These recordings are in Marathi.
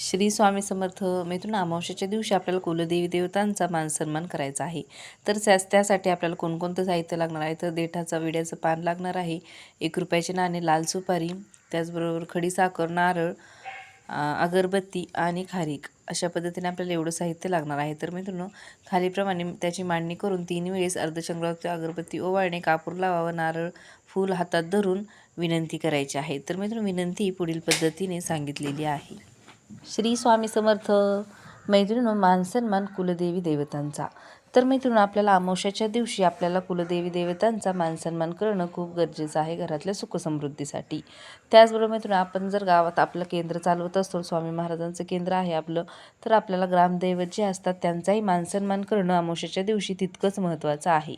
श्री स्वामी समर्थ मैत्रीण अमावस्येच्या दिवशी आपल्याला कुलदेवी देवतांचा मानसन्मान करायचा आहे. तर त्याच त्यासाठी आपल्याला कोणकोणतं साहित्य लागणार आहे? तर देठाचा विड्याचं पान लागणार आहे. एक रुपयाचे नाणे लाल सुपारी त्याचबरोबर खडीसाखर नारळ अगरबत्ती आणि खारीक. अशा पद्धतीने आपल्याला एवढं साहित्य लागणार आहे. तर मित्रांनो खालीप्रमाणे त्याची मांडणी करून तीन वेळेस अर्धचंद्रावरती अगरबत्ती ओवाळणे कापूर लावावं नारळ फूल हातात धरून विनंती करायची आहे. तर मित्रांनो विनंती पुढील पद्धतीने सांगितलेली आहे. श्री स्वामी समर्थ. मैत्रिणो मानसन्मान कुलदेवी देवतांचा. तर मित्रांनो आपल्याला अमावस्याच्या दिवशी आपल्याला कुलदेवी देवतांचा मानसन्मान करणं खूप गरजेचं आहे घरातल्या सुखसमृद्धीसाठी. त्याचबरोबर मित्रांनो आपण जर गावात आपलं केंद्र चालवत असतो स्वामी महाराजांचं केंद्र आहे आपलं तर आपल्याला ग्रामदैवत जे असतात त्यांचाही मानसन्मान करणं अमावस्याच्या दिवशी तितकंच महत्त्वाचं आहे.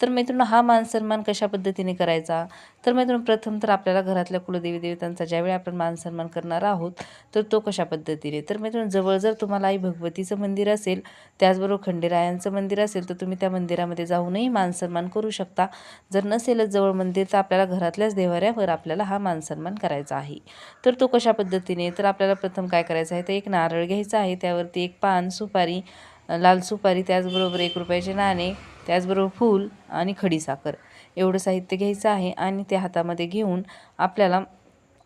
तर मित्रांनो हा मानसन्मान कशा पद्धतीने करायचा? तर मित्रांनो प्रथम तर आपल्याला घरातल्या कुलदेवी देवतांचा ज्यावेळी आपण मानसन्मान करणार आहोत तर तो कशा पद्धतीने? तर मित्रांनो जवळ जर तुम्हाला आई भगवतीचं मंदिर असेल त्याचबरोबर खंडेरायांचं मंदिर असेल तर तुम्ही त्या मंदिरामध्ये जाऊनही मानसन्मान करू शकता. जर नसेलच जवळ मंदिर तर आपल्याला घरातल्याच देवाऱ्यावर आपल्याला हा मानसन्मान करायचा आहे. तर तो कशा पद्धतीने? तर आपल्याला प्रथम काय करायचं आहे? तर एक नारळ घ्यायचा आहे त्यावरती एक पान सुपारी लाल सुपारी त्याचबरोबर एक रुपयाचे नाणे त्याचबरोबर फूल आणि खडीसाखर एवढं साहित्य घ्यायचं आहे आणि ते हातामध्ये घेऊन आपल्याला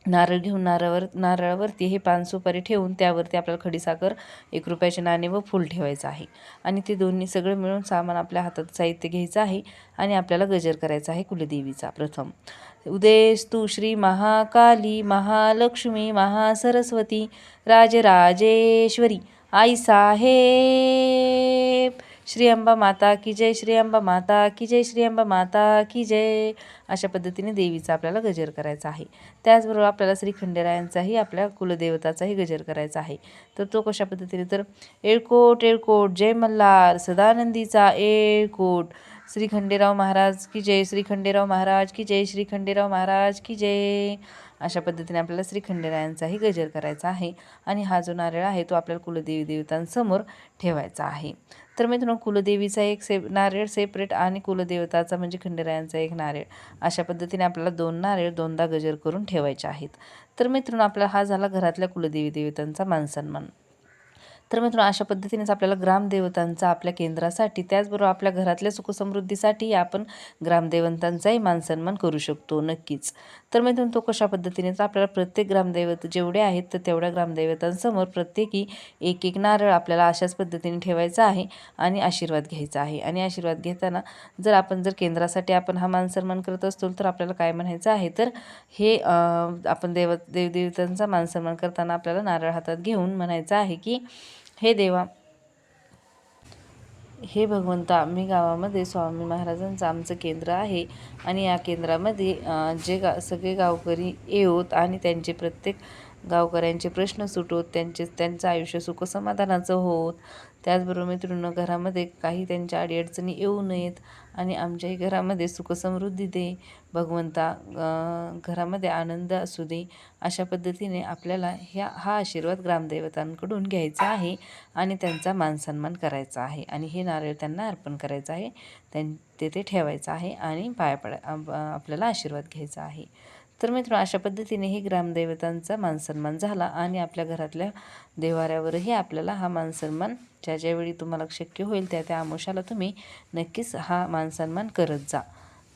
नारळ घेऊन नारळावर नारळावरती हे पान सुपारी ठेवून त्यावरती आपल्याला खडीसाखर एक रुपयाचे नाणे व फूल ठेवायचं आहे. आणि ते दोन्ही सगळं मिळून सामान आपल्या हातात साहित्य घ्यायचं आहे आणि आपल्याला गजर करायचा आहे कुलदेवीचा प्रथम. उदेस्तु श्री महाकाली महालक्ष्मी महासरस्वती राजराजेश्वरी आई साहेब! श्री अंबा माता की जय श्री अंबा माता की जय श्री अंबा माता की जय. अशा पद्धतीने देवीचा आपल्याला गजर करायचा आहे. त्याचबरोबर आपल्याला श्री खंडेरायांचाही आपल्या कुलदेवताचाही गजर करायचा आहे. तर तो कशा पद्धतीने? तर एळकोट एळकोट जय मल्हार सदानंदीचा एळकोट. श्री खंडेराव महाराज की जय श्री खंडेराव महाराज की जय श्री खंडेराव महाराज की जय. अशा पद्धतीने आपल्याला श्री खंडेरायांचाही गजर करायचा आहे. आणि हा जो नारळ आहे तो आपल्याला कुलदेवी देवतांसमोर ठेवायचा आहे. तर मित्रांनो कुलदेवीचा एक से नारळ सेपरेट आणि कुलदेवताचा म्हणजे खंडेरायांचा एक नारळ. अशा पद्धतीने आपल्याला दोन नारळ दोनदा गजर करून ठेवायचे आहेत. तर मित्रांनो आपला हा झाला घरातल्या कुलदेवी देवतांचा मानसन्मान. तर मित्रांनो अशा पद्धतीनेच आपल्याला ग्रामदेवतांचा आपल्या केंद्रासाठी त्याचबरोबर आपल्या घरातल्या सुखसमृद्धीसाठी आपण ग्रामदेवतांचाही मानसन्मान करू शकतो नक्कीच. तर मित्रांनो तो कशा पद्धतीने तर आपल्याला प्रत्येक ग्रामदैवत जेवढे आहेत तर तेवढ्या ग्रामदैवतांसमोर प्रत्येकी एक एक नारळ आपल्याला अशाच पद्धतीने ठेवायचा आहे आणि आशीर्वाद घ्यायचा आहे. आणि आशीर्वाद घेताना जर आपण जर केंद्रासाठी आपण हा मानसन्मान करत असतो तर आपल्याला काय म्हणायचं आहे? तर हे आपण देव देवदेवतांचा मानसन्मान करताना आपल्याला नारळ हातात घेऊन म्हणायचं आहे की हे देवा. हे भगवंता मी गावामध्ये स्वामी महाराजांचं आमचं केंद्र आहे आणि या केंद्रामध्ये जे गा सगळे गावकरी येऊत आणि त्यांचे प्रत्येक गावकऱ्यांचे प्रश्न सुटवत त्यांचे त्यांचं आयुष्य सुखसमाधानाचं होत. त्याचबरोबर मित्रांनो घरामध्ये काही त्यांच्या अडीअडचणी येऊ नयेत. आणि आमच्याही घरामध्ये सुखसमृद्धी दे भगवंता घरामध्ये आनंद असू दे अशा पद्धतीने आपल्याला ह्या हा आशीर्वाद ग्रामदेवतांकडून घ्यायचा आहे आणि त्यांचा मानसन्मान करायचा आहे. आणि हे नारळ त्यांना अर्पण करायचं आहे. त्यां तेथे ठेवायचं आहे आणि पाया पडा आपल्याला आशीर्वाद घ्यायचा आहे. तर मित्र अशा पद्धतीने ग्रामदेवतांचा ग्रामदैवतांचा मानसन्मान झाला आणि आपल्या घरातल्या देवाऱ्यावरही आपल्याला हा मानसन्मान ज्या ज्यावेळी तुम्हाला शक्य होईल त्या त्या आमोशाला तुम्ही नक्कीच हा मानसन्मान करत जा.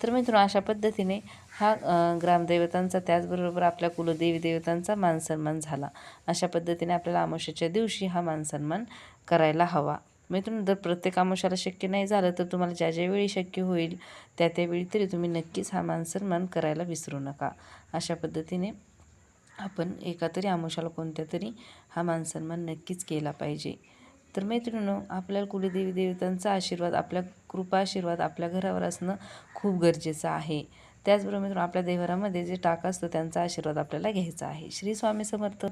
तर मित्र अशा पद्धतीने हा ग्रामदैवतांचा त्याचबरोबर आपल्या कुलदेवी देवतांचा मानसन्मान झाला. अशा पद्धतीने आपल्याला आमोशाच्या दिवशी हा मानसन्मान करायला हवा. मित्रांनो जर प्रत्येक आमोशाला शक्य नाही झालं तर तुम्हाला ज्या ज्यावेळी शक्य होईल त्या त्यावेळी तरी तुम्ही नक्कीच हा मानसन्मान करायला विसरू नका. अशा पद्धतीने आपण एका तरी आमोशाला कोणत्या तरी हा मानसन्मान नक्कीच केला पाहिजे. तर मैत्रिणीनो आपल्याला कुलदेवी देवतांचा आशीर्वाद आपल्या कृपा आशीर्वाद आपल्या घरावर असणं खूप गरजेचं आहे. त्याचबरोबर मित्रांनो आपल्या देवरामध्ये जे टाक असतं त्यांचा आशीर्वाद आपल्याला घ्यायचा आहे. श्री स्वामी समर्थ.